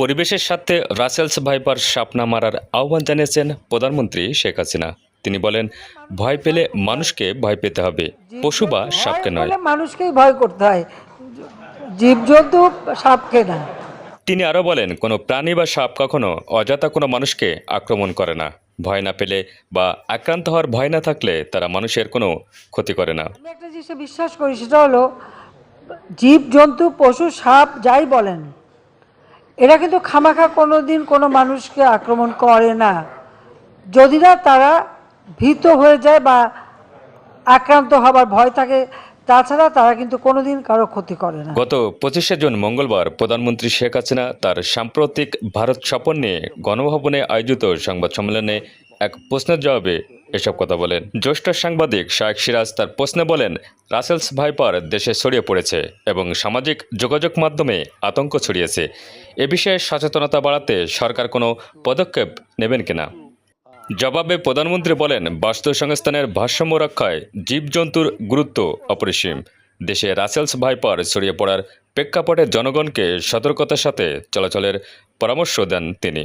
পরিবেশের সাথে Russell's viper সাপ না মারার আহ্বান জানিয়েছেন প্রধানমন্ত্রী শেখ হাসিনা। তিনি বলেন ভয় পেলে মানুষকে ভয় পেতে হবে পশু বা সাপকে নয়। মানুষকেই ভয় করতে হয়। জীবজন্তু সাপকে না তিনি আরও বলেন কোনো প্রাণী বা সাপ কখনো অযথা কোনো মানুষকে আক্রমণ করে না। ভয় না পেলে বা আক্রান্ত হওয়ার ভয় না থাকলে তারা মানুষের কোনো ক্ষতি করে না। আমি একটা জিনিসে বিশ্বাস করি সেটা হলো জীবজন্তু পশু সাপ যাই বলেন এরা কিন্তু খামাখা কোনো দিন কোনো মানুষকে আক্রমণ করে না। যদি না তারা ভীত হয়ে যায় বা আক্রান্ত হবার ভয় থাকে, তাছাড়া তারা কিন্তু কোনোদিন কারও ক্ষতি করে না। গত পঁচিশে জুন মঙ্গলবার প্রধানমন্ত্রী শেখ হাসিনা তার সাম্প্রতিক ভারত সফর নিয়ে গণভবনে আয়োজিত সংবাদ সম্মেলনে এক প্রশ্নের জবাবে এসব কথা বলেন। জ্যেষ্ঠ সাংবাদিক শায়েক সিরাজ তার প্রশ্নে বলেন, রাসেলস ভাইপার দেশে ছড়িয়ে পড়েছে এবং সামাজিক যোগাযোগ মাধ্যমে আতঙ্ক ছড়িয়েছে। এ বিষয়ে সচেতনতা বাড়াতে সরকার কোনো পদক্ষেপ নেবেন কিনা? জবাবে প্রধানমন্ত্রী বলেন বাস্তু সংস্থানের ভারসাম্য রক্ষায় জীবজন্তুর গুরুত্ব অপরিসীম। দেশে রাসেলস ভাইপার ছড়িয়ে পড়ার প্রেক্ষাপটে জনগণকে সতর্কতার সাথে চলাচলের পরামর্শ দেন তিনি।